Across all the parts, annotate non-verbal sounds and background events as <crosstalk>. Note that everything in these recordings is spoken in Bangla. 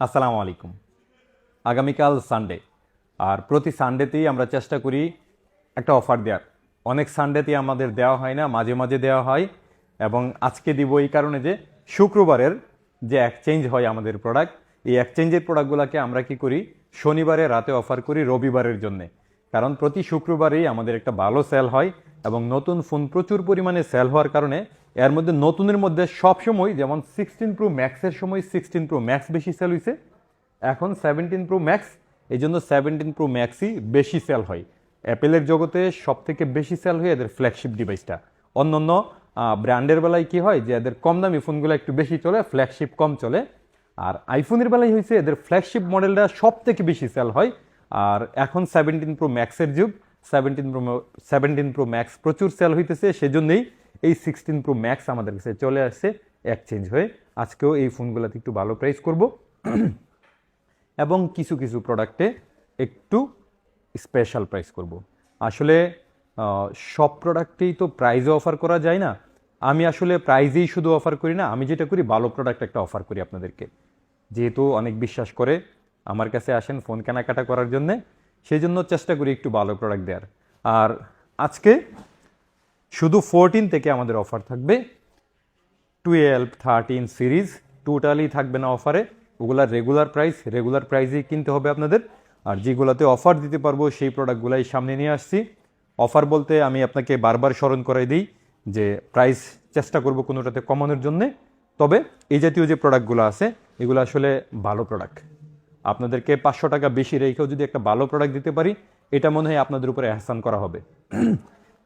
আসসালামু আলাইকুম। আগামীকাল সানডে আর প্রতি সানডেতেই আমরা চেষ্টা করি একটা অফার দেওয়ার অনেক সানডেতেই আমাদের দেওয়া হয় না, মাঝে মাঝে দেওয়া হয়। এবং আজকে দিব এই কারণে যে শুক্রবারের যে এক্সচেঞ্জ হয় আমাদের প্রোডাক্ট এই এক্সচেঞ্জের প্রোডাক্টগুলোকে আমরা কি করি? শনিবারে রাতে অফার করি, রবিবারের জন্যে। কারণ প্রতি শুক্রবারেই আমাদের একটা ভালো সেল হয় এবং নতুন ফোন প্রচুর পরিমাণে সেল হওয়ার কারণে এর মধ্যে নতুনের মধ্যে সব সময় যেমন সিক্সটিন প্রো ম্যাক্সের সময় সিক্সটিন প্রো ম্যাক্স বেশি সেল হয়েছে এখন সেভেন্টিন প্রো ম্যাক্স এই জন্য সেভেন্টিন প্রো ম্যাক্সই বেশি সেল হয়। অ্যাপেলের জগতে সব থেকে বেশি সেল হয় এদের ফ্ল্যাগশিপ ডিভাইসটা অন্য অন্য ব্র্যান্ডের বেলায় কি হয় যে এদের কম দামি ফোনগুলো একটু বেশি চলে ফ্ল্যাগশিপ কম চলে। আর আইফোনের বেলায় হয়েছে এদের ফ্ল্যাগশিপ মডেলটা সব থেকে বেশি সেল হয়। আর এখন সেভেন্টিন প্রো ম্যাক্সের যুগ seventeen pro seventeen pro max প্রচুর সেল হইতেছে, সেজন্যই এই সিক্সটিন প্রো ম্যাক্স আমাদের কাছে চলে আসছে। এক্সচেঞ্জ হয়ে আজকেও এই ফোনগুলোতে একটু ভালো প্রাইস করব। এবং কিছু কিছু প্রোডাক্টে একটু স্পেশাল প্রাইস করব। আসলে সব প্রোডাক্টেই তো প্রাইজে অফার করা যায় না। আমি আসলে প্রাইজেই শুধু অফার করি না, আমি যেটা করি ভালো প্রোডাক্ট একটা অফার করি আপনাদেরকে। যেহেতু অনেক বিশ্বাস করে আমার কাছে আসেন ফোন কেনাকাটা করার জন্যে সেই জন্য চেষ্টা করি একটু ভালো প্রোডাক্ট দেওয়ার আর আজকে শুধু ফোরটিন থেকে আমাদের অফার থাকবে। টুয়েলভ থার্টিন সিরিজ টোটালি থাকবে না অফারে ওগুলার রেগুলার প্রাইস রেগুলার প্রাইসেই কিনতে হবে আপনাদের। আর যেগুলোতে অফার দিতে পারব, সেই প্রোডাক্টগুলাই সামনে নিয়ে আসছি। অফার বলতে আমি আপনাকে বারবার স্মরণ করাই দিই যে প্রাইস চেষ্টা করব কোনোটাতে কমানোর জন্যে। তবে এই জাতীয় যে প্রোডাক্টগুলো আছে, এগুলো আসলে ভালো প্রোডাক্ট আপনাদেরকে পাঁচশো টাকা বেশি রেখেও যদি একটা ভালো প্রোডাক্ট দিতে পারি, এটা মনে হয় আপনাদের উপরে এহসান করা হবে।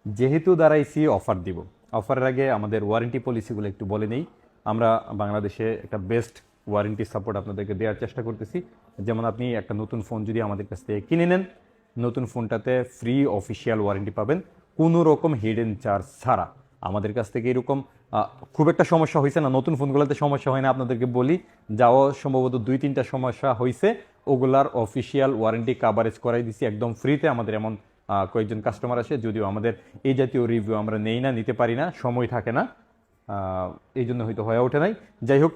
যেহেতু দাঁড়াইছি অফার দিব। অফারের আগে আমাদের ওয়ারেন্টি পলিসিগুলো একটু বলে নেই। আমরা বাংলাদেশে একটা বেস্ট ওয়ারেন্টি সাপোর্ট আপনাদেরকে দেওয়ার চেষ্টা করতেছি। যেমন আপনি একটা নতুন ফোন যদি আমাদের কাছ থেকে কিনে নেন, নতুন ফোনটাতে ফ্রি অফিসিয়াল ওয়ারেন্টি পাবেন। কোনো রকম হিডেন চার্জ ছাড়া। আমাদের কাছ থেকে এরকম খুব একটা সমস্যা হয়েছে না। নতুন ফোনগুলোতে সমস্যা হয় না, আপনাদেরকে বলি। যাও সম্ভবত দুই, তিনটা সমস্যা হয়েছে ওগুলার অফিসিয়াল ওয়ারেন্টি কাভারেজ করাই দিছি। একদম ফ্রিতে আমাদের এমন কয়েকজন কাস্টমার আসে, যদিও আমাদের এই জাতীয় রিভিউ আমরা নেই না, নিতে পারি না, সময় থাকে না। এই জন্য হয়তো হয়ে ওঠে নাই। যাই হোক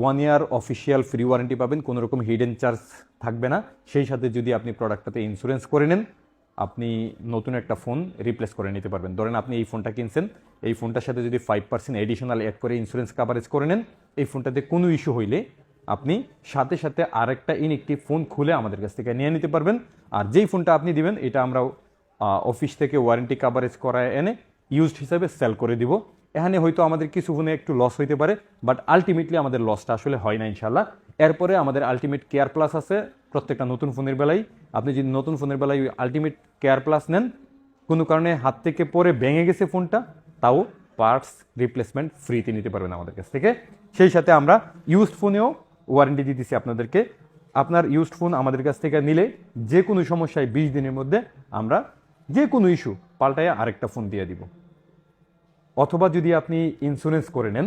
one year official free warranty পাবেন, কোনো রকম হিডেন চার্জ থাকবে না। সেই সাথে যদি আপনি প্রোডাক্টটাতে ইন্স্যুরেন্স করে নেন, আপনি নতুন একটা ফোন রিপ্লেস করে নিতে পারবেন। ধরেন আপনি এই ফোনটা কিনছেন, এই ফোনটার সাথে যদি ফাইভ পার্সেন্ট এডিশনাল অ্যাড করে ইন্স্যুরেন্স কাভারেজ করে নেন, এই ফোনটাতে কোনো ইস্যু হইলে আপনি সাথে সাথে আরেকটা ইনএক্টিভ ফোন খুলে আমাদের কাছ থেকে নিয়ে নিতে পারবেন। আর যেই ফোনটা আপনি দিবেন, এটা আমরা অফিস থেকে ওয়ারেন্টি কাভারেজ করায় এনে ইউজড হিসাবে সেল করে দিব। এখানে হয়তো আমাদের কিছু ফোনে একটু লস হইতে পারে বাট আলটিমেটলি আমাদের লসটা আসলে হয় না ইনশাল্লাহ এরপরে আমাদের আলটিমেট কেয়ার প্লাস আছে, প্রত্যেকটা নতুন ফোনের বেলায়। আপনি যদি নতুন ফোনের বেলায় আলটিমেট কেয়ার প্লাস নেন, কোনো কারণে হাত থেকে পরে ভেঙে গেছে ফোনটা, তাও পার্টস রিপ্লেসমেন্ট ফ্রিতে নিতে পারবেন আমাদের কাছ থেকে। সেই সাথে আমরা ইউজড ফোনেও ওয়ারেন্টি দিতেছি আপনাদেরকে। আপনার ইউজড ফোন আমাদের কাছ থেকে নিলে যে কোনো সমস্যায় বিশ দিনের মধ্যে আমরা যে কোনো ইস্যু পাল্টায় আরেকটা ফোন দিয়ে দিব। অথবা যদি আপনি ইন্স্যুরেন্স করে নেন,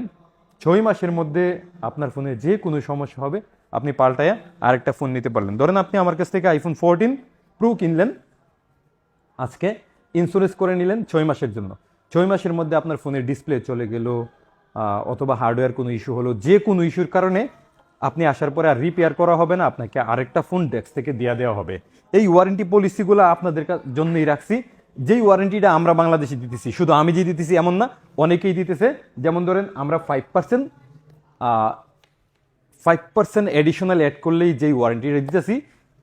ছয় মাসের মধ্যে আপনার ফোনে যে কোনো সমস্যা হবে, আপনি পাল্টায়া আরেকটা ফোন নিতে পারলেন। ধরেন আপনি আমার কাছ থেকে আইফোন ফোরটিন প্রো কিনলেন, আজকে ইন্স্যুরেন্স করে নিলেন ছয় মাসের জন্য। ছয় মাসের মধ্যে আপনার ফোনের ডিসপ্লে চলে গেল অথবা হার্ডওয়্যার কোনো ইস্যু হলো যে কোনো ইস্যুর কারণে আপনি আসার পরে আর রিপেয়ার করা হবে না, আপনাকে আরেকটা ফোন ডেস্ক থেকে দেওয়া দেওয়া হবে। এই ওয়ারেন্টি পলিসিগুলো আপনাদের জন্যই রাখছি। যেই ওয়ারেন্টিটা আমরা বাংলাদেশে দিতেছি, শুধু আমি যে দিতেছি এমন না, অনেকেই দিতেছে। যেমন ধরেন, আমরা five percent five percent additional add করলেই যেই ওয়ারেন্টিটা দিতেছি,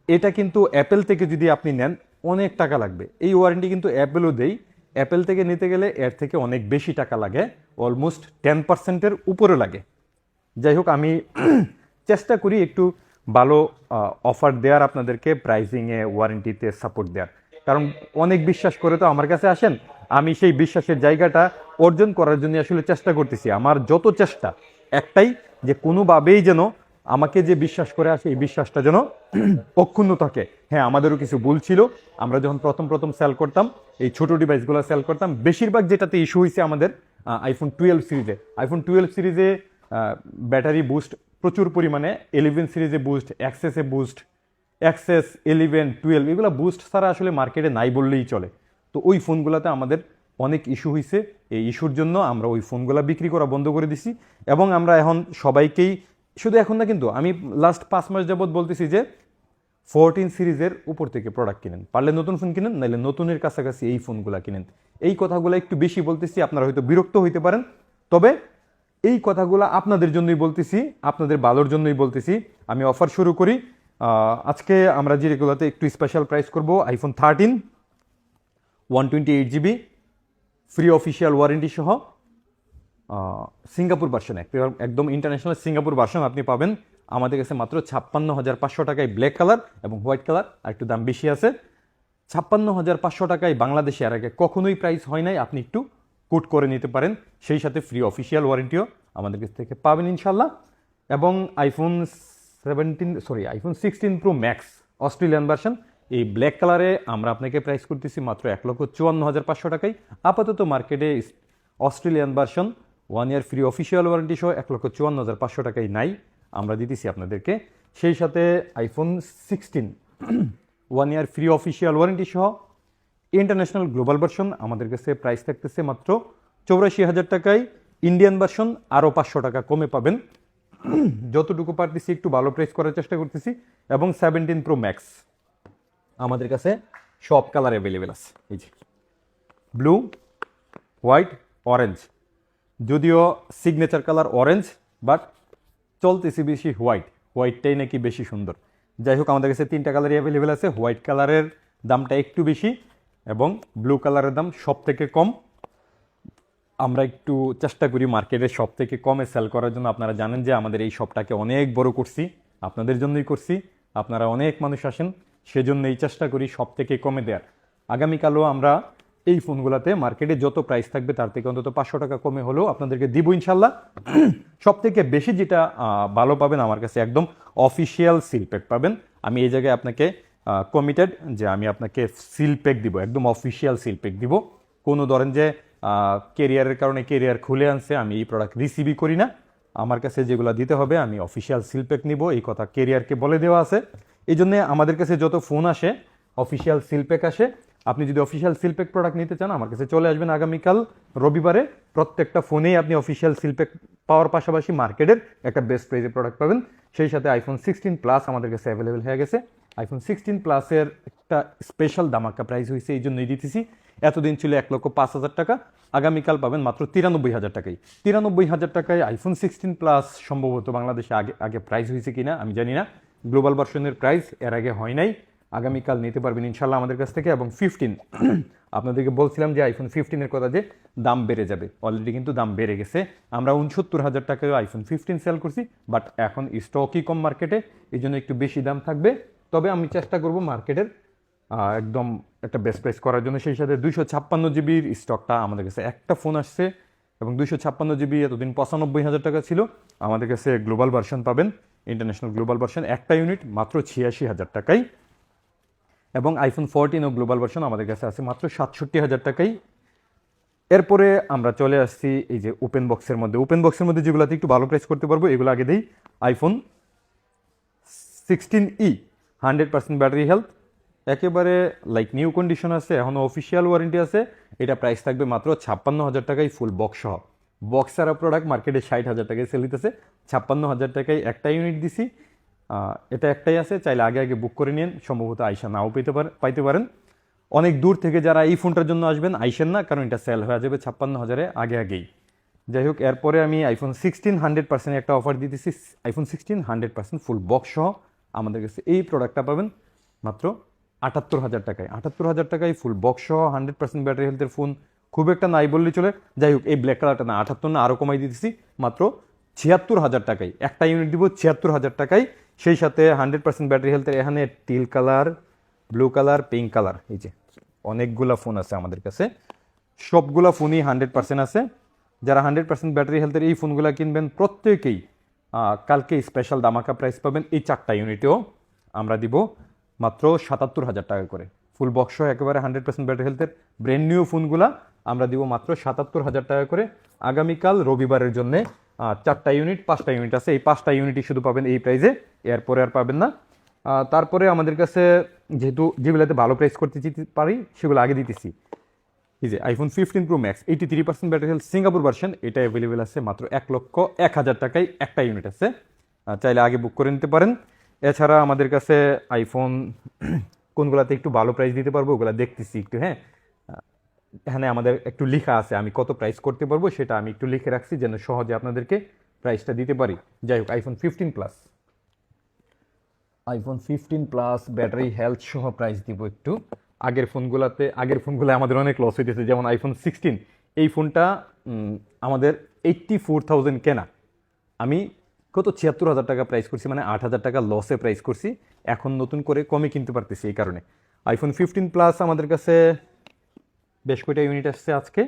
এটা কিন্তু অ্যাপেল থেকে যদি আপনি নেন, অনেক টাকা লাগবে। এই ওয়ারেন্টি কিন্তু অ্যাপেলও দেই। অ্যাপেল থেকে নিতে গেলে এর থেকে অনেক বেশি টাকা লাগে অলমোস্ট টেন পার্সেন্টের উপরে লাগে। যাই হোক, আমি চেষ্টা করি একটু ভালো অফার দেওয়ার আপনাদেরকে প্রাইসিংয়ে ওয়ারেন্টিতে সাপোর্ট দেওয়ার। কারণ অনেক বিশ্বাস করে তো আমার কাছে আসেন, আমি সেই বিশ্বাসের জায়গাটা অর্জন করার জন্য আসলে চেষ্টা করতেছি। আমার যত চেষ্টা, একটাই যে কোনোভাবেই যেন আমাকে যে বিশ্বাস করে আসে, এই বিশ্বাসটা যেন অক্ষুণ্ণ থাকে। হ্যাঁ আমাদেরও কিছু ভুল ছিল, আমরা যখন প্রথম প্রথম সেল করতাম, এই ছোট ডিভাইসগুলো সেল করতাম, বেশিরভাগ যেটাতে ইস্যু হয়েছে আমাদের আইফোন টুয়েলভ সিরিজে আইফোন টুয়েলভ সিরিজে ব্যাটারি বুস্ট প্রচুর পরিমাণে ইলেভেন সিরিজে বুস্ট অ্যাক্সেসে বুস্ট অ্যাক্সেস ইলেভেন টুয়েলভ এগুলো বুস্ট ছাড়া আসলে মার্কেটে নাই বললেই চলে। তো ওই ফোনগুলোতে আমাদের অনেক ইস্যু হয়েছে এই ইস্যুর জন্য আমরা ওই ফোনগুলো বিক্রি করা বন্ধ করে দিছি এবং আমরা এখন সবাইকেই, শুধু এখন না কিন্তু আমি লাস্ট পাঁচ মাস যাবৎ বলতেছি যে ফোরটিন সিরিজের উপর থেকে প্রোডাক্ট কিনেন। পারলে নতুন ফোন কিনেন নাহলে নতুনের কাছাকাছি এই ফোনগুলো কিনেন। এই কথাগুলো একটু বেশি বলতেছি, আপনারা হয়তো বিরক্ত হইতে পারেন। তবে এই কথাগুলো আপনাদের জন্যই বলতেছি, আপনাদের ভালোর জন্যই বলতেছি। আমি অফার শুরু করি। আজকে আমরা যেগুলোতে একটু স্পেশাল প্রাইস করব iPhone thirteen one twenty eight GB free official warranty সহ সিঙ্গাপুর ভার্সন একদম ইন্টারন্যাশনাল সিঙ্গাপুর ভার্সন আপনি পাবেন। আমাদের কাছে মাত্র ছাপ্পান্ন হাজার পাঁচশো টাকায় ব্ল্যাক কালার এবং হোয়াইট কালার আর একটু দাম বেশি আছে। ছাপ্পান্ন হাজার পাঁচশো টাকায় বাংলাদেশে আর আগে কখনোই প্রাইস হয় নাই। আপনি একটু কোট করে নিতে পারেন। সেই সাথে ফ্রি অফিসিয়াল ওয়ারেন্টিও আমাদের কাছ থেকে পাবেন ইনশাল্লাহ এবং iPhone seventeen sorry iPhone sixteen pro max Australian version এই ব্ল্যাক কালারে আমরা আপনাকে প্রাইস করতেছি মাত্র এক লক্ষ চুয়ান্ন হাজার পাঁচশো টাকায়। আপাতত মার্কেটে Australian version one year free official warranty সহ এক লক্ষ চুয়ান্ন হাজার পাঁচশো টাকায় নাই। আমরা দিতেছি আপনাদেরকে। সেই সাথে iPhone sixteen one year free official warranty সহ ইন্টারন্যাশনাল গ্লোবাল ভার্সন, আমাদের কাছে প্রাইস থাকতেছে মাত্র চৌরাশি হাজার টাকায়। ইন্ডিয়ান ভার্সন আরও পাঁচশো টাকা কমে পাবেন। যতটুকু পারতেছি একটু ভালো প্রাইস করার চেষ্টা করতেছি। এবং সেভেন্টিন প্রো ম্যাক্স আমাদের কাছে সব কালার অ্যাভেলেবেল আছে। এই যে ব্লু, হোয়াইট, অরেঞ্জ। যদিও সিগনেচার কালার অরেঞ্জ, বাট চলতেছে বেশি হোয়াইট। হোয়াইটটাই নাকি বেশি সুন্দর। যাই হোক, আমাদের কাছে তিনটা কালারই অ্যাভেলেবেল আছে। হোয়াইট কালারের দামটা একটু বেশি। এবং ব্লু কালারের দাম সব থেকে কম। আমরা একটু চেষ্টা করি মার্কেটে সব থেকে কমে সেল করার জন্য। আপনারা জানেন যে আমাদের এই শপটাকে অনেক বড় করছি, আপনাদের জন্যই করছি, আপনারা অনেক মানুষ আসেন সেজন্য এই চেষ্টা করি সব থেকে কমে দেওয়ার। আগামীকালও আমরা এই ফোনগুলোতে মার্কেটে যত প্রাইস থাকবে তার থেকে অন্তত পাঁচশো টাকা কমে হলেও আপনাদেরকে দিব ইনশাল্লাহ <clears throat> সব থেকে বেশি যেটা ভালো পাবেন আমার কাছে একদম অফিসিয়াল সিল পাবেন। আমি এই জায়গায় আপনাকে কমিটেড যে আমি আপনাকে সিল প্যাক দিব, একদম অফিসিয়াল সিল প্যাক দিব। কোনো ধরেন যে কেরিয়ারের কারণে কেরিয়ার খুলে আনছে, আমি এই প্রোডাক্ট রিসিভই করি না। আমার কাছে যেগুলো দিতে হবে, আমি অফিসিয়াল সিল প্যাক নিব, এই কথা কেরিয়ারকে বলে দেওয়া আছে। এই জন্যে আমাদের কাছে যত ফোন আসে অফিসিয়াল সিল প্যাক আসে। আপনি যদি অফিসিয়াল সিল প্যাক প্রোডাক্ট নিতে চান, আমার কাছে চলে আসবেন আগামীকাল, রবিবারে। প্রত্যেকটা ফোনেই আপনি অফিসিয়াল সিল প্যাক পাওয়ার পাশাপাশি মার্কেটের একটা বেস্ট প্রাইজে প্রোডাক্ট পাবেন। সেই সাথে আইফোন সিক্সটিন প্লাস আমাদের কাছে অ্যাভেলেবেল হয়ে গেছে। আইফোন সিক্সটিন প্লাসের একটা স্পেশাল দামাক্কা প্রাইস হয়েছে এই জন্যই দিতেছি। এতদিন ছিল এক লক্ষ পাঁচ হাজার টাকা, আগামীকাল পাবেন মাত্র তিরানব্বই হাজার টাকায় তিরানব্বই হাজার টাকায় আইফোন সিক্সটিন প্লাস সম্ভবত বাংলাদেশে আগে আগে প্রাইস হয়েছে কিনা, আমি জানি না। গ্লোবাল ভার্সনের প্রাইস এর আগে হয় নাই। আগামীকাল নিতে পারবেন ইনশাল্লাহ আমাদের কাছ থেকে, এবং ফিফটিন <clears throat> আপনাদেরকে বলছিলাম যে আইফোন ফিফটিনের কথা যে দাম বেড়ে যাবে। অলরেডি কিন্তু দাম বেড়ে গেছে। আমরা উনসত্তর হাজার টাকায় আইফোন ফিফটিন সেল করছি বাট এখন স্টকই কম মার্কেটে এই জন্য একটু বেশি দাম থাকবে। তবে আমি চেষ্টা করব মার্কেটের একদম একটা বেস্ট প্রাইস করার জন্য। সেই সাথে দুইশো ছাপ্পান্ন জিবির স্টকটা আমাদের কাছে একটা ফোন আসছে এবং দুইশো ছাপ্পান্ন জিবি এতদিন পঁচানব্বই হাজার টাকা ছিল। আমাদের কাছে গ্লোবাল ভার্সন পাবেন ইন্টারন্যাশনাল গ্লোবাল ভার্সন একটা ইউনিট মাত্র ছিয়াশি হাজার টাকায়। এবং আইফোন ফোরটিন ও গ্লোবাল ভার্সন আমাদের কাছে আছে মাত্র সাতষট্টি হাজার টাকাই এরপরে আমরা চলে আসছি এই যে ওপেন বক্সের মধ্যে। ওপেন বক্সের মধ্যে যেগুলোতে একটু ভালো প্রাইস করতে পারব, এগুলো আগে দিই। IPhone sixteen E hundred percent battery health. একেবারে লাইক নিউ কন্ডিশন আছে এখনও অফিসিয়াল ওয়ারেন্টি আছে। এটা প্রাইস থাকবে মাত্র ছাপ্পান্ন হাজার টাকায় ফুল বক্স সহ। বক্স ছাড়া প্রোডাক্ট মার্কেটে ষাট হাজার টাকায় সেল দিতেছে। ছাপ্পান্ন হাজার টাকায় একটা ইউনিট দিছি। এটা একটাই আছে, চাইলে আগে আগে বুক করে নিন সম্ভবত আইসা নাও পেতে পারে, পাইতে পারেন। অনেক দূর থেকে যারা এই ফোনটার জন্য আসবেন আইসেন না, কারণ এটা সেল হয়ে যাবে ছাপ্পান্ন হাজারে আগে আগেই। যাই হোক, এরপরে আমি আইফোন সিক্সটিন হান্ড্রেড পার্সেন্ট একটা অফার দিতেছি। IPhone sixteen hundred percent full box সহ। আমাদের কাছে এই প্রোডাক্টটা পাবেন মাত্র আটাত্তর হাজার টাকায়। আটাত্তর হাজার টাকায় ফুল বক্স সহ হান্ড্রেড পার্সেন্ট ব্যাটারি হেলথের ফোন খুব একটা নাই বললেই চলে। যাই হোক, এই ব্ল্যাক কালারটা না, আটাত্তর না আরও কমাই দিতেছি মাত্র ছিয়াত্তর হাজার টাকায়। একটা ইউনিট দিব ছিয়াত্তর হাজার টাকায়। সেই সাথে হান্ড্রেড পার্সেন্ট ব্যাটারি হেলথের এখানে teal colour blue colour pink colour এই যে অনেকগুলা ফোন আছে আমাদের কাছে। সবগুলা ফোনই হান্ড্রেড পার্সেন্ট আছে। যারা হান্ড্রেড পার্সেন্ট ব্যাটারি হেলথের এই ফোনগুলো কিনবেন, প্রত্যেকেই কালকে স্পেশাল দামাকা প্রাইস পাবেন এই চারটা ইউনিটেও আমরা দিব মাত্র সাতাত্তর হাজার টাকা করে। ফুল বক্স একেবারে হান্ড্রেড পার্সেন্ট ব্যাটারি হেলথের ব্র্যান্ড নিউ ফোনগুলা আমরা দিব মাত্র সাতাত্তর হাজার টাকা করে। আগামীকাল রবিবারের জন্য চারটা ইউনিট পাঁচটা ইউনিট আছে। এই পাঁচটা ইউনিটই শুধু পাবেন এই প্রাইজে এরপরে আর পাবেন না। তারপরে আমাদের কাছে যেহেতু যেগুলোতে ভালো প্রাইস করতে পারি, সেগুলো আগে দিতেছি। এই যে iPhone fifteen pro max eighty three percent battery health Singapore version এটা অ্যাভেলেবেল আছে মাত্র এক লক্ষ এক হাজার টাকায় একটা ইউনিট আছে। চাইলে আগে বুক করে নিতে পারেন। এছাড়া আমাদের কাছে আইফোন <clears throat> কোনগুলাতে একটু ভালো প্রাইস দিতে পারব, ওগুলা দেখতেছি একটু হ্যাঁ? এখানে আমাদের একটু লেখা আছে, আমি কত প্রাইস করতে পারব সেটা আমি একটু লিখে রাখছি যেন সহজে আপনাদেরকে প্রাইসটা দিতে পারি। যাই হোক iPhone fifteen plus iPhone fifteen plus battery health সহ প্রাইস দিব একটু। আগের ফোনগুলোতে, আগের ফোনগুলো আমাদের অনেক লস হইতেছে, যেমন আইফোন সিক্সটিন এই ফোনটা আমাদের এইট্টি ফোর থাউজেন্ড কেনা। আমি কত? ছিয়াত্তর হাজার টাকা প্রাইস করছি মানে আট হাজার টাকা লসে প্রাইস করছি। এখন নতুন করে কমে কিনতে পারতেছি এই কারণে। আইফোন ফিফটিন প্লাস আমাদের কাছে বেশ কয়টা ইউনিট আসছে আজকে?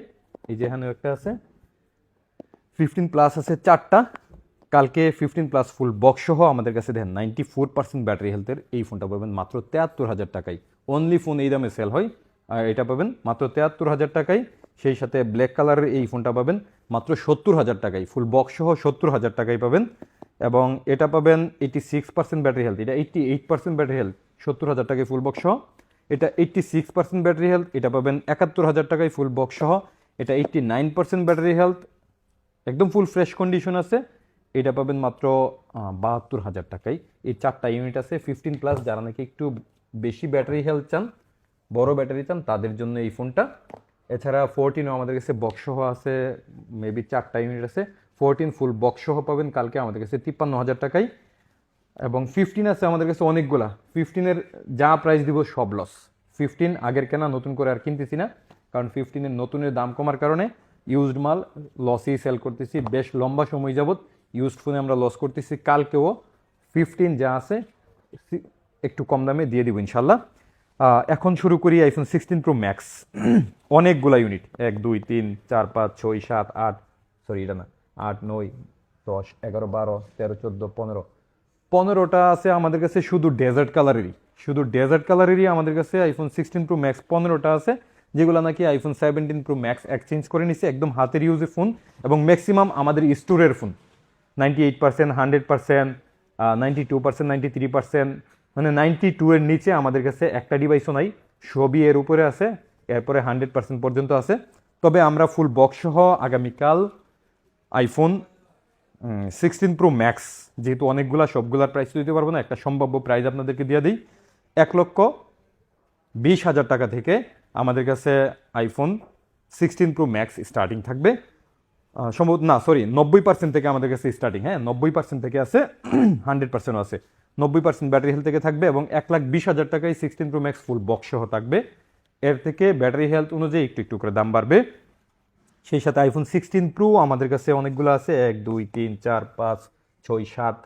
এই যে এখানে একটা আছে। ফিফটিন প্লাস আছে চারটা। কালকে ফিফটিন প্লাস ফুল বক্স সহ আমাদের কাছে দেখেন নাইনটি ফোর পার্সেন্ট ব্যাটারি হেলথের এই ফোনটা পাবেন মাত্র তেয়াত্তর হাজার টাকায়। অনলি ফোন এই দামে সেল হয়। আর এটা পাবেন মাত্র তেয়াত্তর হাজার টাকায়। সেই সাথে ব্ল্যাক কালারের এই ফোনটা পাবেন মাত্র সত্তর হাজার টাকায়। ফুল বক্স সহ সত্তর হাজার টাকায় পাবেন। এবং এটা পাবেন eighty six percent battery health এটা eighty eight percent battery health সত্তর হাজার টাকায় ফুল বক্স সহ। এটা eighty six percent battery health এটা পাবেন একাত্তর হাজার টাকায় ফুল বক্স সহ। এটা eighty nine percent battery health একদম ফুল ফ্রেশ কন্ডিশন আছে। এটা পাবেন মাত্র বাহাত্তর হাজার টাকায়। এই চারটা ইউনিট আছে। ফিফটিন প্লাস যারা নাকি একটু বেশি ব্যাটারি হেলথ চান, বড় ব্যাটারি চান, তাদের জন্য এই ফোনটা। এছাড়া ফোরটিনও আমাদের কাছে বক্স সহ আছে মেবি চারটা ইউনিট আছে। ফোরটিন ফুল বক্স সহ পাবেন কালকে আমাদের কাছে তিপ্পান্ন হাজার টাকায়। এবং ফিফটিন আছে আমাদের কাছে অনেকগুলা। ফিফটিনের যা প্রাইস দিব সব লস ফিফটিন আগের কেনা, নতুন করে আর কিনতেছি না। কারণ ফিফটিনের নতুনের দাম কমার কারণে ইউজড মাল লসেই সেল করতেছি। বেশ লম্বা সময় যাবত ইউজড ফোনে আমরা লস করতেছি। কালকেও ফিফটিন যা আছে একটু কম দামে দিয়ে দিব ইনশাল্লাহ এখন শুরু করি আইফোন সিক্সটিন প্রো ম্যাক্স অনেকগুলা ইউনিট এক, দুই, তিন, চার, পাঁচ, ছয়, সাত, আট সরি এটা না, আট, নয়, দশ, এগারো, বারো, তেরো, চোদ্দ, পনেরো। পনেরোটা আছে আমাদের কাছে শুধু ডেজার্ট কালারেরই শুধু ডেজার্ট কালারেরই আমাদের কাছে আইফোন সিক্সটিন প্রো ম্যাক্স পনেরোটা আছে, যেগুলো নাকি iPhone seventeen pro max exchange করে নিছে একদম হাতের ইউজে ফোন এবং ম্যাক্সিমাম আমাদের স্টোরের phone ninety eight percent hundred percent ninety two percent ninety three percent মানে নাইনটি টু এর নিচে আমাদের কাছে একটা ডিভাইসও নাই। সবই এর উপরে আছে এরপরে হান্ড্রেড পার্সেন্ট পর্যন্ত আছে। তবে আমরা ফুল বক্স সহ আগামীকাল আইফোন সিক্সটিন প্রো ম্যাক্স যেহেতু অনেকগুলা সবগুলার প্রাইস দিতে পারব না একটা সম্ভাব্য প্রাইস আপনাদেরকে দিয়ে দিই। এক লক্ষ বিশ হাজার টাকা থেকে আমাদের কাছে iPhone sixteen pro max starting থাকবে। আহ, সম্ভবত না সরি নব্বই পার্সেন্ট থেকে আমাদের কাছে স্টার্টিং হ্যাঁ নব্বই পার্সেন্ট থেকে আছে হান্ড্রেড পার্সেন্ট আছে। নব্বই পার্সেন্ট ব্যাটারি হেলথ থেকে থাকবে এবং এক লাখ বিশ হাজার টাকায় sixteen pro max full box সহ থাকবে। এর থেকে ব্যাটারি হেলথ অনুযায়ী একটু একটু করে দাম বাড়বে। সেই সাথে আইফোন সিক্সটিন প্রো আমাদের কাছে অনেকগুলো আছে। এক, দুই, তিন, চার, পাঁচ, ছয়, সাত,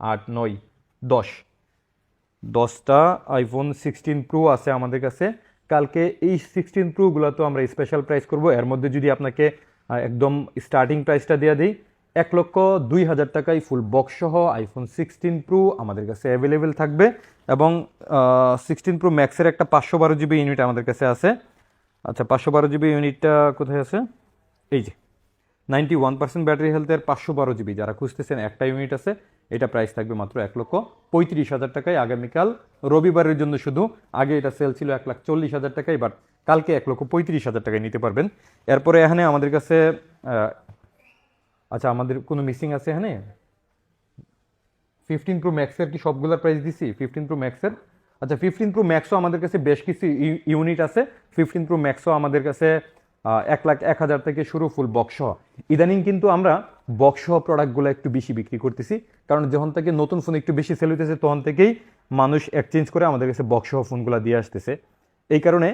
আট, নয়, দশ। দশটা আইফোন সিক্সটিন প্রো আছে আমাদের কাছে। কালকে এই সিক্সটিন প্রোগুলো তো আমরা স্পেশাল প্রাইস করব। এর মধ্যে যদি আপনাকে একদম স্টার্টিং প্রাইসটা দিয়ে দিই এক লক্ষ দুই হাজার টাকায় ফুল বক্স সহ আইফোন সিক্সটিন প্রো আমাদের কাছে অ্যাভেলেবেল থাকবে এবং সিক্সটিন প্রো ম্যাক্সের একটা পাঁচশো বারো জিবি ইউনিট আমাদের কাছে আছে। আচ্ছা পাঁচশো বারো জিবি ইউনিটটা কোথায় আছে? এই যে নাইনটি ওয়ান পার্সেন্ট ব্যাটারি হেলথের পাঁচশো বারো জিবি যারা খুঁজতেছেন একটা ইউনিট আছে, এটা প্রাইস থাকবে মাত্র এক লক্ষ পঁয়ত্রিশ হাজার টাকায়। আগামীকাল, রবিবারের জন্য শুধু, আগে এটা সেল ছিল এক লাখ চল্লিশ হাজার টাকায় বাট কালকে এক লক্ষ পঁয়ত্রিশ হাজার টাকায় নিতে পারবেন। এরপরে এখানে আমাদের কাছে আচ্ছা আমাদের কোনো মিসিং আছে এখানে? ফিফটিন প্রো ম্যাক্সের কি সবগুলোর প্রাইস দিছি? ফিফটিন প্রো ম্যাক্সের আচ্ছা ফিফটিন প্রো ম্যাক্সও আমাদের কাছে বেশ কিছু ইউনিট আছে। ফিফটিন প্রো ম্যাক্সও আমাদের কাছে এক লাখ এক হাজার থেকে শুরু ফুল বক্স ইদানিং কিন্তু আমরা বক্স প্রোডাক্টগুলো একটু বেশি বিক্রি করতেছি। কারণ যখন থেকে নতুন ফোন একটু বেশি সেল হইতেছে, তখন থেকেই মানুষ এক্সচেঞ্জ করে আমাদের কাছে বক্স ফোনগুলো দিয়ে আসতেছে। এই কারণে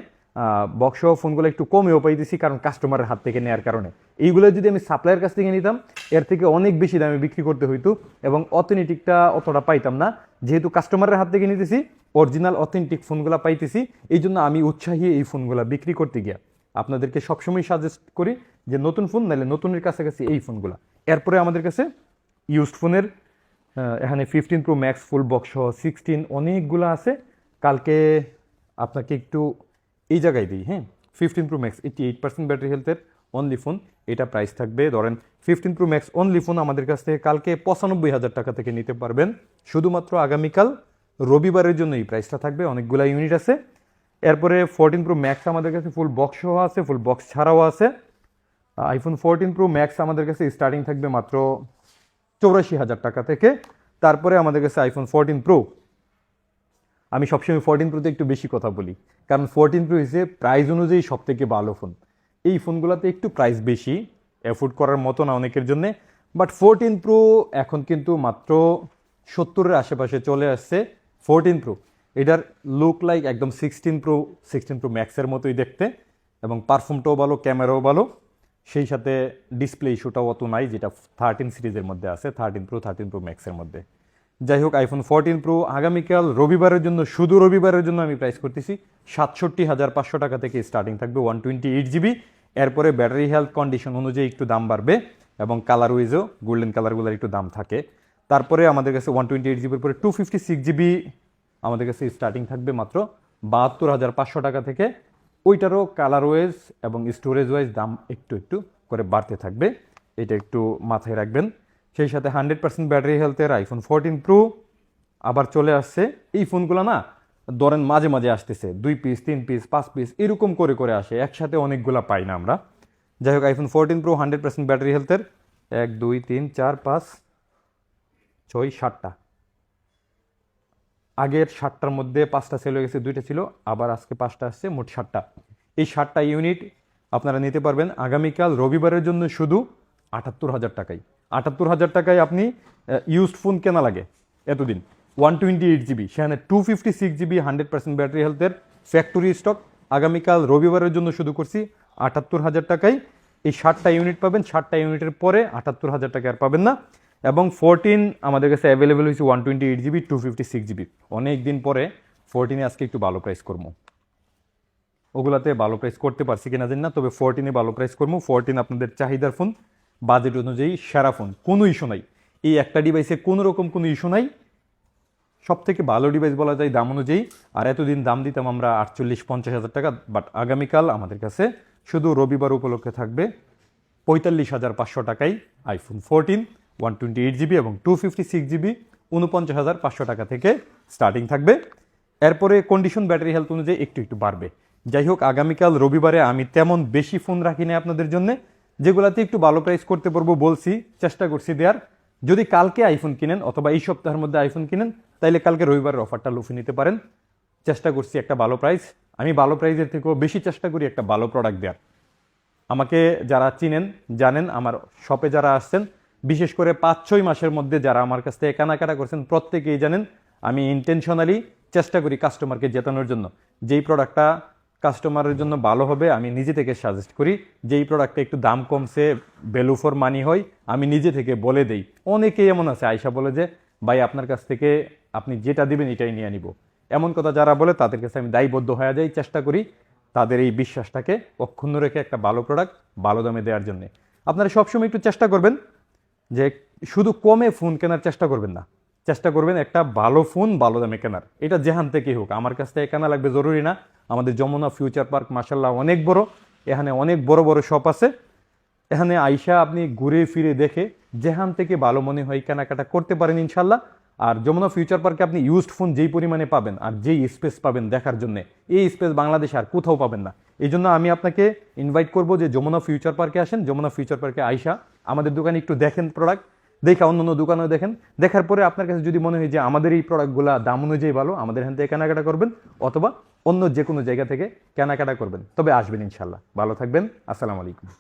বক্স ফোনগুলো একটু কমেও পাইতেছি কারণ কাস্টমারের হাত থেকে নেওয়ার কারণে। এইগুলো যদি আমি সাপ্লাইয়ের কাছ থেকে নিতাম, এর থেকে অনেক বেশি দামে বিক্রি করতে হইতো এবং অথেন্টিকটা অতটা পাইতাম না। যেহেতু কাস্টমারের হাত থেকে নিতেছি অরিজিনাল অথেন্টিক ফোনগুলো পাইতেছি এই জন্য আমি উৎসাহী এই ফোনগুলো বিক্রি করতে গিয়া। আপনাদেরকে সবসময় সাজেস্ট করি যে নতুন ফোন নাহলে নতুনের কাছাকাছি এই ফোনগুলো এরপরে আমাদের কাছে ইউজড ফোনের এখানে fifteen pro max full box সহ সিক্সটিন অনেকগুলো আছে। কালকে আপনাকে একটু এই জায়গায় দিই হ্যাঁ? Fifteen pro max eighty eight percent battery হেলথের অনলি ফোন এটা প্রাইস থাকবে, ধরেন fifteen pro max only phone আমাদের কাছ থেকে কালকে পঁচানব্বই হাজার টাকা থেকে নিতে পারবেন। শুধুমাত্র আগামীকাল, রবিবারের জন্য এই প্রাইসটা থাকবে, অনেকগুলো ইউনিট আছে। এরপরে ফোরটিন প্রো ম্যাক্স আমাদের কাছে ফুল বক্স আছে ফুল বক্স ছাড়াও আছে। আইফোন ফোরটিন প্রো ম্যাক্স আমাদের কাছে স্টার্টিং থাকবে মাত্র চৌরাশি হাজার টাকা থেকে। তারপরে আমাদের কাছে আইফোন ফোরটিন প্রো আমি সবসময় ফোরটিন প্রোতে একটু বেশি কথা বলি। কারণ ফোরটিন প্রো হিসেবে প্রাইস অনুযায়ী সব থেকে ভালো ফোন এই ফোনগুলোতে একটু প্রাইস বেশি অ্যাফোর্ড করার মতো না অনেকের জন্যে বাট ফোরটিন প্রো এখন কিন্তু মাত্র সত্তরের আশেপাশে চলে আসছে ফোরটিন প্রো এটার লুক লাইক একদম সিক্সটিন প্রো সিক্সটিন প্রো ম্যাক্সের মতোই দেখতে এবং পারফর্মটাও ভালো ক্যামেরাও ভালো। সেই সাথে ডিসপ্লে ইস্যুটাও অত নাই, যেটা থার্টিন সিরিজের মধ্যে আছে থার্টিন প্রো থার্টিন প্রো ম্যাক্সের মধ্যে। যাই হোক আইফোন ফোরটিন প্রো আগামীকাল রবিবারের জন্য, শুধু রবিবারের জন্য আমি প্রাইস করতেছি সাতষট্টি হাজার পাঁচশো টাকা থেকে স্টার্টিং থাকবে ওয়ান টোয়েন্টি এইট জিবি এরপরে ব্যাটারি হেলথ কন্ডিশন অনুযায়ী একটু দাম বাড়বে এবং কালার ওয়াইজও গোল্ডেন কালারগুলোর একটু দাম থাকে। তারপরে আমাদের কাছে ওয়ান টোয়েন্টি এইট জিবির পরে টু ফিফটি সিক্স জিবি আমাদের কাছে স্টার্টিং থাকবে মাত্র বাহাত্তর হাজার পাঁচশো টাকা থেকে। ওইটারও কালার ওয়াইজ এবং স্টোরেজ ওয়াইজ দাম একটু একটু করে বাড়তে থাকবে। এটা একটু মাথায় রাখবেন। সেই সাথে হান্ড্রেড পার্সেন্ট ব্যাটারি হেলথের আইফোন ফোরটিন প্রো আবার চলে আসছে। এই ফোনগুলো না, ধরেন মাঝে মাঝে আসতেছে, দুই পিস তিন পিস পাঁচ পিস এরকম করে করে আসে, একসাথে অনেকগুলো পাই না আমরা। যাই হোক, iPhone fourteen pro hundred percent battery হেলথের, এক, দুই, তিন, চার, পাঁচ, ছয়, সাতটা। আগের সাতটার মধ্যে পাঁচটা সেল হয়ে গেছে, দুইটা ছিল, আবার আজকে পাঁচটা আসছে, মোট সাতটা। এই সাতটা ইউনিট আপনারা নিতে পারবেন আগামীকাল রবিবারের জন্য শুধু আটাত্তর হাজার টাকায়। আটাত্তর হাজার টাকায় আপনি ইউজড ফোন কেনা লাগে এতদিন। ওয়ান টোয়েন্টি এইট জিবি সেখানে two fifty six GB hundred percent battery হেলথের ফ্যাক্টরি স্টক আগামীকাল রবিবারের জন্য শুধু করছি আটাত্তর হাজার টাকায়। এই ষাটটা ইউনিট পাবেন, ষাটটা ইউনিটের পরে আটাত্তর হাজার টাকা আর পাবেন না। এবং ফোরটিন আমাদের কাছে অ্যাভেলেবেল হয়েছে one twenty eight GB two fifty six GB অনেক দিন পরে ফোরটিনে আজকে একটু ভালো প্রাইস করব। ওগুলাতে ভালো প্রাইস করতে পারছি কিনা জানি না, তবে ফোরটিনে ভালো প্রাইস করব। ফোরটিন আপনাদের চাহিদার ফোন বাজেট অনুযায়ী সেরা ফোন। কোনো ইস্যু নাই। এই একটা ডিভাইসে কোনো রকম কোনো ইস্যু নাই। সব থেকে ভালো ডিভাইস বলা যায় দাম অনুযায়ী। আর এতদিন দাম দিতাম আমরা আটচল্লিশ, পঞ্চাশ হাজার টাকা বাট আগামীকাল আমাদের কাছে শুধু রবিবার উপলক্ষে থাকবে পঁয়তাল্লিশ হাজার পাঁচশো টাকায় iPhone fourteen one twenty eight GB এবং টু ফিফটি সিক্স জিবি উনপঞ্চাশ হাজার পাঁচশো টাকা থেকে স্টার্টিং থাকবে। এরপরে কন্ডিশন ব্যাটারি হেলথ অনুযায়ী একটু একটু বাড়বে। যাই হোক, আগামীকাল রবিবারে আমি তেমন বেশি ফোন রাখি না আপনাদের জন্য। যেগুলাতে একটু ভালো প্রাইস করতে পারব বলছি, চেষ্টা করছি দেওয়ার যদি কালকে আইফোন কিনেন অথবা এই সপ্তাহের মধ্যে আইফোন কিনেন, তাইলে কালকে রবিবারের অফারটা লুফে নিতে পারেন। চেষ্টা করছি একটা ভালো প্রাইস আমি ভালো প্রাইসের থেকেও বেশি চেষ্টা করি একটা ভালো প্রোডাক্ট দেওয়ার আমাকে যারা চিনেন, জানেন, আমার শপে যারা আসছেন, বিশেষ করে পাঁচ ছয় মাসের মধ্যে যারা আমার কাছ থেকে কেনাকাটা করছেন, প্রত্যেকেই জানেন, আমি ইন্টেনশনালি চেষ্টা করি কাস্টমারকে জেতানোর জন্য। যেই প্রোডাক্টটা কাস্টমারের জন্য ভালো হবে, আমি নিজে থেকে সাজেস্ট করি, যেই প্রোডাক্টটা একটু দাম কমছে ভ্যালু ফর মানি হয়, আমি নিজে থেকে বলে দেই। অনেকেই এমন আছে আয়সা বলে যে, ভাই, আপনার কাছ থেকে আপনি যেটা দিবেন, এটাই নিয়ে নিব। এমন কথা যারা বলে, তাদের কাছে আমি দায়বদ্ধ হয়ে যাই, চেষ্টা করি তাদের এই বিশ্বাসটাকে অক্ষুণ্ণ রেখে একটা ভালো প্রোডাক্ট ভালো দামে দেওয়ার জন্য। আপনারা সবসময় একটু চেষ্টা করবেন যে, শুধু কমে ফোন কেনার চেষ্টা করবেন না। চেষ্টা করবেন একটা ভালো ফোন ভালো দামে কেনার। এটা যেখান থেকেই হোক, আমার কাছ থেকে কেনা লাগবে, জরুরি না। আমাদের যমুনা ফিউচার পার্ক মাসাল্লাহ অনেক বড়। এখানে অনেক বড় বড় শপ আছে। এখানে আইসা আপনি ঘুরে ফিরে দেখে যেখান থেকে ভালো মনে হয় কেনাকাটা করতে পারেন ইনশাল্লাহ আর যমুনা ফিউচার পার্কে আপনি ইউজড ফোন যেই পরিমাণে পাবেন আর যেই স্পেস পাবেন দেখার জন্য। এই স্পেস বাংলাদেশে আর কোথাও পাবেন না। এই জন্য আমি আপনাকে ইনভাইট করব যে যমুনা ফিউচার পার্কে আসেন। যমুনা ফিউচার পার্কে আইসা আমাদের দোকানে একটু দেখেন প্রোডাক্ট দেখে অন্য অন্য দোকানেও দেখেন। দেখার পরে আপনার কাছে যদি মনে হয় যে আমাদের এই প্রোডাক্টগুলো দাম অনুযায়ী ভালো, আমাদের এখান থেকে কেনাকাটা করবেন। অথবা অন্য যে কোনো জায়গা থেকে কেনাকাটা করবেন। তবে আসবেন ইনশাল্লাহ। ভালো থাকবেন। আসসালামু আলাইকুম।